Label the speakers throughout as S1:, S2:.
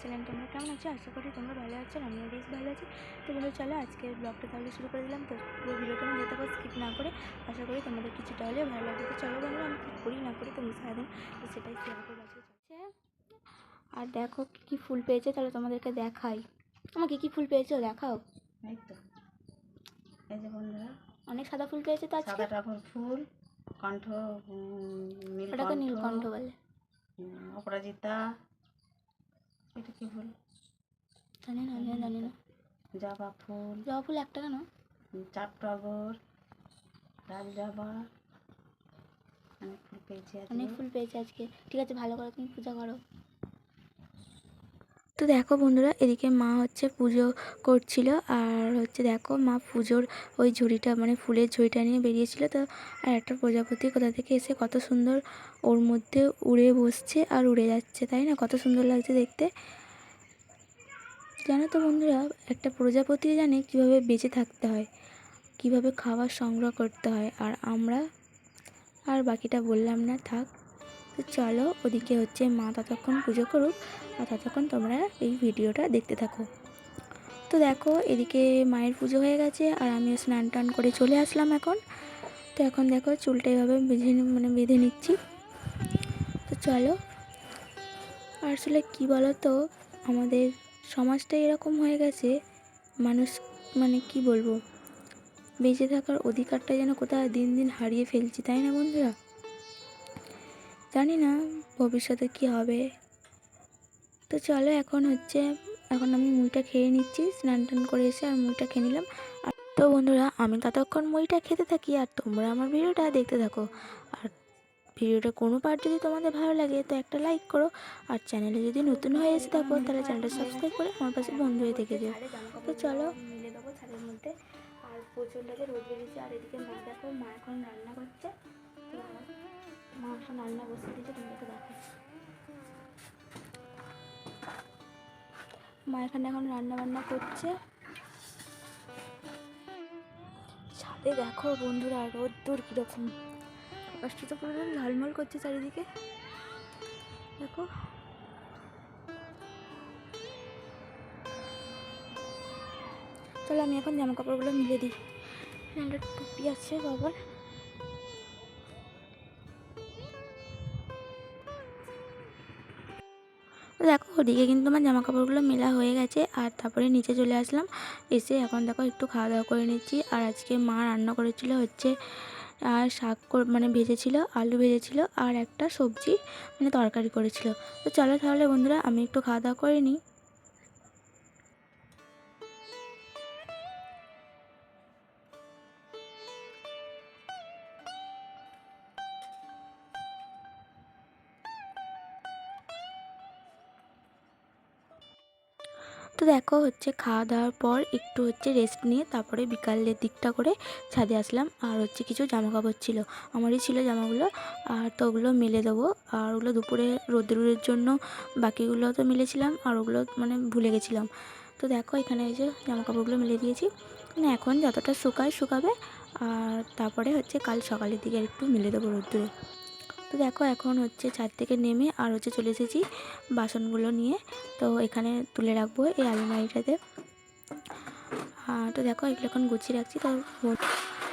S1: Channel তোমরা কেমন আছো? আশা করি তোমরা ভালো আছো আমিও বেশ ভালো আছি। তো বলে চলো আজকের ব্লগটা তাহলে শুরু করে দিলাম। তো পুরো ভিডিওটা আমি যেতে পারো স্কিপ না করে। আশা করি তোমাদের কিছুটা হলেও ভালো লাগবে। তো চলো বন্ধুরা আমি কী করি না করি তুমি সারাদিন তো সেটাই শেয়ার করে চলছে। আর দেখো কী কী ফুল পেয়েছে তাহলে তোমাদেরকে দেখাই। তোমার কী কী ফুল পেয়েছ দেখাও।
S2: এই তো। এই যে বন্ধুরা।
S1: অনেক সাদা ফুল পেয়েছে তো আজকে?
S2: সাদা ফুল কণ্ঠ
S1: ওটাকে নীলকণ্ঠ বলে।
S2: অপরাজিতা এটা কি ফুল
S1: জানি না আমি জানি না।
S2: জবা ফুল।
S1: জবা ফুল একটা কেন?
S2: উম, চাপ টগর লাল জবা অনেক ফুল পেয়েছি
S1: অনেক ফুল পেয়েছি আজকে। ঠিক আছে ভালো করে তুমি পূজা করো। তো দেখো বন্ধুরা, এদিকে মা হচ্ছে পুজো করছিল আর হচ্ছে দেখো মা পুজোর ওই ঝুড়িটা মানে ফুলের ঝুড়িটা নিয়ে বেরিয়েছিল। তো আর একটা প্রজাপতি কোথা থেকে এসে কত সুন্দর ওর মধ্যে উড়ে বসছে আর উড়ে যাচ্ছে, তাই না? কত সুন্দর লাগছে দেখতে। জানো তো বন্ধুরা, একটা প্রজাপতি জানে কীভাবে বেঁচে থাকতে হয়, কীভাবে খাবার সংগ্রহ করতে হয়। আর আমরা, আর বাকিটা বললাম না, থাক। তো চলো ওদিকে হচ্ছে মা ততক্ষণ পুজো করুক আর ততক্ষণ তোমরা এই ভিডিওটা দেখতে থাকো। তো দেখো এদিকে মায়ের পুজো হয়ে গেছে আর আমিও স্নান টান করে চলে আসলাম এখন। তো এখন দেখো চুলটা এভাবে বেঁধে মানে বেঁধে নিচ্ছি। তো চলো। আসলে কী বলো তো আমাদের সমাজটা এরকম হয়ে গেছে, মানুষ মানে কি বলব, বেঁচে থাকার অধিকারটা যেন কোথাও দিন দিন হারিয়ে ফেলছি, তাই না বন্ধুরা? জানি না ভবিষ্যতে কি হবে। তো চলো এখন হচ্ছে, এখন আমি মুইটা খেয়ে নিচ্ছি, স্নান টান করে এসে আর মুইটা খেয়ে নিলাম। আর তো বন্ধুরা, আমি ততক্ষণ মুইটা খেতে থাকি আর তোমরা আমার ভিডিওটা দেখতে থাকো। আর ভিডিওটা কোনো পার্ট যদি তোমাদের ভালো লাগে, তো একটা লাইক করো। আর চ্যানেলে যদি নতুন হয়ে এসে থাকো, তাহলে চ্যানেলটা সাবস্ক্রাইব করে আমার পাশে বন্ধু হয়ে থেকে যেও। তো চলো মিলে দেবো ছাদের মধ্যে আর রোদ বেরিয়েছে, আর এদিকে মা দেখো, মা এখন রান্না করছে। মা এখন রান্না বসে দিয়েছে, তোমাদেরকে দেখো মা এখানে এখন রান্না বান্না করছে। ছাদে দেখো বন্ধুরা, রোদ্দুর কীরকম। আকাশটা তো পুরো ঝলমল করছে চারিদিকে। দেখো। চলো আমি এখন জামা কাপড়গুলো মিলে দিই। একটা টুপি আছে বাবার তো দেখো, ওদিকে কিন্তু আমার জামা কাপড়গুলো মেলা হয়ে গেছে, আর তারপরে নিচে চলে আসলাম। এসে এখন দেখো, একটু খাওয়া দাওয়া করে নিচ্ছি। আর আজকে মা রান্না করেছিল হচ্ছে আর শাক মানে ভেজেছিল, আলু ভেজেছিল, আর একটা সবজি মানে তরকারি করেছিল। তো চলো তাহলে বন্ধুরা, আমি একটু খাওয়া দাওয়া করে নিই। তো দেখো হচ্ছে খাওয়া দাওয়ার পর একটু হচ্ছে রেস্ট নিয়ে তারপরে বিকালের দিকটা করে ছাদে আসলাম। আর হচ্ছে কিছু জামা কাপড় ছিল, আমারই ছিল জামাগুলো। আর তো ওগুলো মেলে দেবো। আর ওগুলো দুপুরে রোদ্দুরের জন্য বাকিগুলো তো মিলেছিলাম, আর ওগুলো মানে ভুলে গেছিলাম। তো দেখো এখানে এই যে জামা কাপড়গুলো মেলে দিয়েছি। মানে এখন যতটা শুকায় শুকাবে, আর তারপরে হচ্ছে কাল সকালের দিকে একটু মেলে দেবো রোদ্দুরে। তো দেখো এখন হচ্ছে ছাদ থেকে নেমে আর হচ্ছে চলে এসেছি বাসনগুলো নিয়ে। তো এখানে তুলে রাখব এই আলমারিটাতে তো দেখো এগুলো এখন গুছিয়ে রাখছি। তো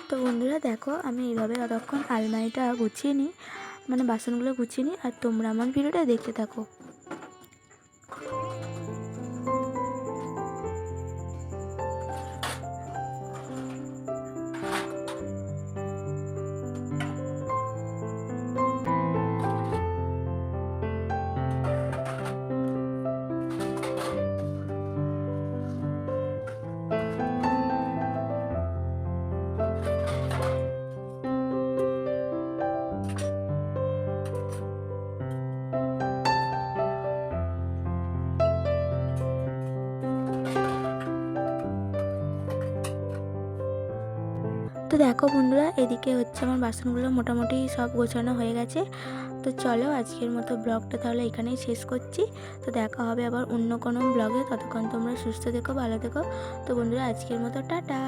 S1: তো বন্ধুরা দেখো আমি এইভাবে অতক্ষণ আলমারিটা গুছিয়ে নিই মানে বাসনগুলো গুছিয়ে নিই, আর তোমরা আমার ভিডিওটা দেখতে থাকো। তো দেখো বন্ধুরা, এদিকে হচ্ছে আমার বাসনগুলো মোটামুটি সব গোছানো হয়ে গেছে। তো চলো আজকের মতো ব্লগটা তাহলে এখানেই শেষ করছি। তো দেখা হবে আবার অন্য কোনো ব্লগে। ততক্ষণ তোমরা সুস্থ দেখো ভালো দেখো তো বন্ধুরা, আজকের মতো, টাটা।